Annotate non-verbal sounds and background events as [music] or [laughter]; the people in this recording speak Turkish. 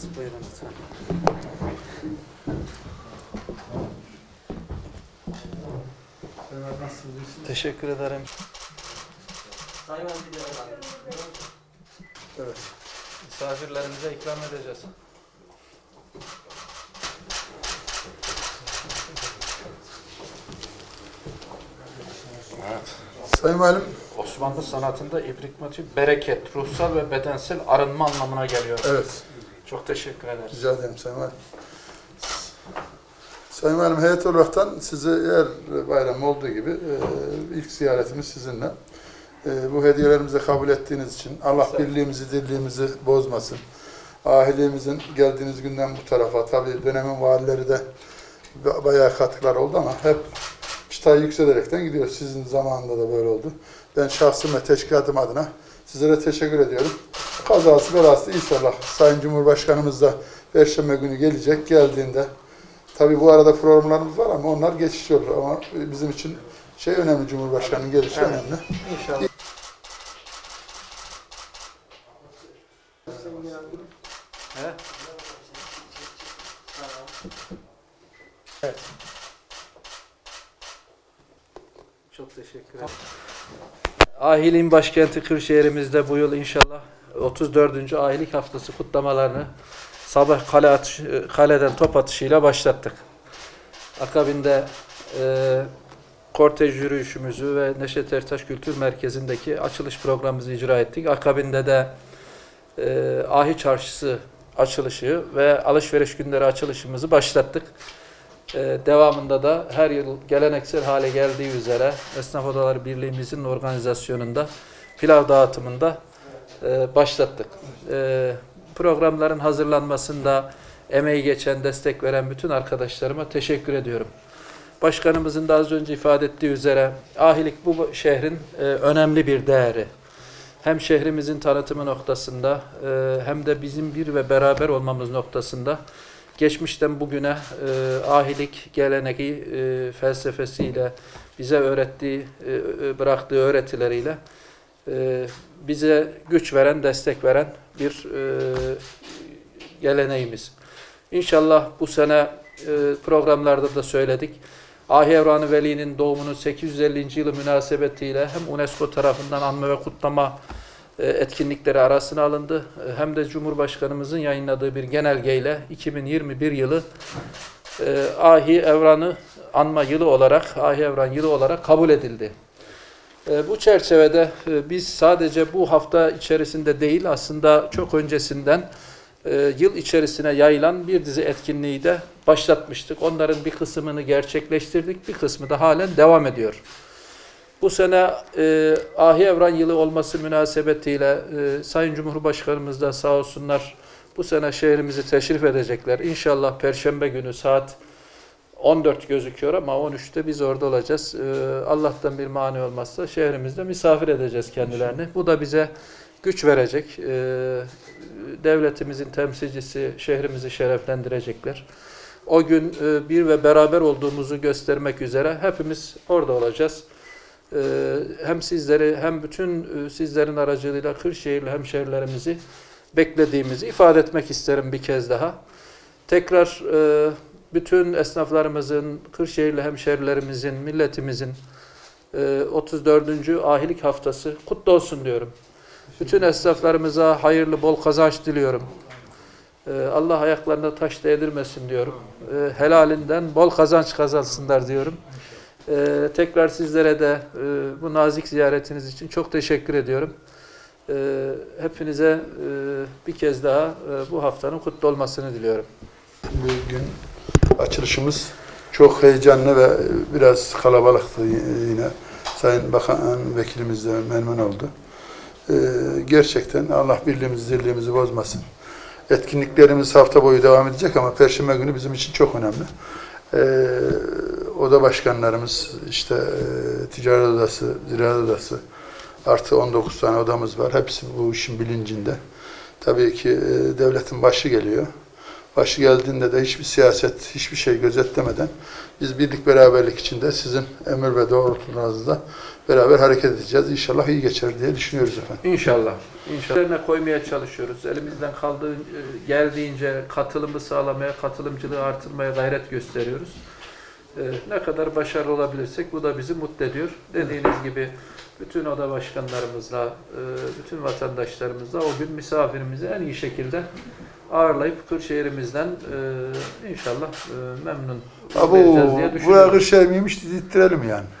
geldiniz. Buyurun lütfen. Teşekkür ederim. Evet. Misafirlerimize ikram edeceğiz. Evet. Sayın Valim, Osmanlı sanatında ibrik motif bereket, ruhsal ve bedensel arınma anlamına geliyor. evet. Çok teşekkür ederiz. Rica ederim Sayın Valim. Sayın Valim, heyet olaraktan size her bayram olduğu gibi e, ilk ziyaretimiz sizinle. E, bu hediyelerimizi kabul ettiğiniz için Allah birliğimizi, dirliğimizi bozmasın. Ahiliğimizin geldiğiniz günden bu tarafa, tabii dönemin valileri de ba- bayağı katkılar oldu ama hep çıtayı yükselerekten gidiyor. Sizin zamanında da böyle oldu. Ben şahsım ve teşkilatım adına sizlere teşekkür ediyorum. Kazası belası inşallah Sayın Cumhurbaşkanımız da Perşembe günü gelecek. Geldiğinde tabii bu arada programlarımız var ama onlar geçici olur ama bizim için şey önemli Cumhurbaşkanı'nın gelişi Evet. önemli. İnşallah. Evet. Evet. Çok teşekkür ederim. Ahiliğin başkenti Kırşehir'imizde bu yıl inşallah 34. Ahilik Haftası kutlamalarını sabah kale atış, kaleden top atışıyla başlattık. Akabinde e, kortej yürüyüşümüzü ve Neşet Ertaş Kültür Merkezi'ndeki açılış programımızı icra ettik. Akabinde de e, Ahi Çarşısı açılışı ve alışveriş günleri açılışımızı başlattık. E, devamında da her yıl geleneksel hale geldiği üzere Esnaf Odaları Birliğimizin organizasyonunda pilav dağıtımında e, başlattık. E, programların hazırlanmasında emeği geçen, destek veren bütün arkadaşlarıma teşekkür ediyorum. Başkanımızın da az önce ifade ettiği üzere ahilik bu şehrin e, önemli bir değeri. Hem şehrimizin tanıtımı noktasında hem de bizim bir ve beraber olmamız noktasında geçmişten bugüne e, ahilik geleneği e, felsefesiyle bize öğrettiği, e, e, bıraktığı öğretileriyle e, bize güç veren, destek veren bir e, geleneğimiz. İnşallah bu sene e, programlarda da söyledik. Ahi Evran-ı Veli'nin doğumunun 850. yılı münasebetiyle hem UNESCO tarafından anma ve kutlama etkinlikleri arasına alındı. E, Hem de Cumhurbaşkanımızın yayınladığı bir genelgeyle 2021 yılı e, Ahi Evran'ı anma yılı olarak, Ahi Evran yılı olarak kabul edildi. E, Bu çerçevede e, biz sadece bu hafta içerisinde değil aslında çok öncesinden e, yıl içerisine yayılan bir dizi etkinliği de başlatmıştık. Onların bir kısmını gerçekleştirdik, bir kısmı da halen devam ediyor. Bu sene e, Ahi Evran yılı olması münasebetiyle e, Sayın Cumhurbaşkanımız da sağ olsunlar bu sene şehrimizi teşrif edecekler. İnşallah Perşembe günü saat 14 gözüküyor ama 13'te biz orada olacağız. E, Allah'tan bir mani olmazsa şehrimizde misafir edeceğiz kendilerini. Bu da bize güç verecek. E, devletimizin temsilcisi şehrimizi şereflendirecekler. O gün e, bir ve beraber olduğumuzu göstermek üzere hepimiz orada olacağız. E, hem sizleri hem bütün e, sizlerin aracılığıyla Kırşehirli hemşehrilerimizi beklediğimizi ifade etmek isterim bir kez daha. Tekrar e, bütün esnaflarımızın, Kırşehirli hemşehrilerimizin, milletimizin e, 34. ahilik haftası kutlu olsun diyorum. Bütün esnaflarımıza hayırlı bol kazanç diliyorum. Ee, Allah ayaklarına taş değdirmesin diyorum. Ee, helalinden bol kazanç kazansınlar diyorum. Ee, tekrar sizlere de e, bu nazik ziyaretiniz için çok teşekkür ediyorum. Ee, hepinize e, bir kez daha e, bu haftanın kutlu olmasını diliyorum. Bugün açılışımız çok heyecanlı ve biraz kalabalıktı yine. Sayın Bakan Vekilimiz de memnun oldu. Ee, gerçekten Allah birliğimizi, dirliğimizi bozmasın. Etkinliklerimiz hafta boyu devam edecek ama Perşembe günü bizim için çok önemli. Ee, oda başkanlarımız, işte e, ticaret odası, ziraat odası, artı 19 tane odamız var. Hepsi bu işin bilincinde. Tabii ki e, devletin başı geliyor. Başı geldiğinde de hiçbir siyaset, hiçbir şey gözetlemeden biz birlik beraberlik içinde sizin emir ve doğrultularınızda beraber hareket edeceğiz. İnşallah iyi geçer diye düşünüyoruz efendim. İnşallah. İnşallah. Üzerine koymaya çalışıyoruz. Elimizden kaldığı e, geldiğince katılımı sağlamaya, katılımcılığı artırmaya gayret gösteriyoruz. E, Ne kadar başarılı olabilirsek bu da bizi mutlu ediyor. Dediğiniz gibi bütün oda başkanlarımızla, e, bütün vatandaşlarımızla o gün misafirimizi en iyi şekilde ağırlayıp Kırşehir'imizden e, inşallah e, memnun Ha, bu, vereceğiz diye buraya düşünüyorum. Kırşehir miymiş dedirttirelim yani. [laughs]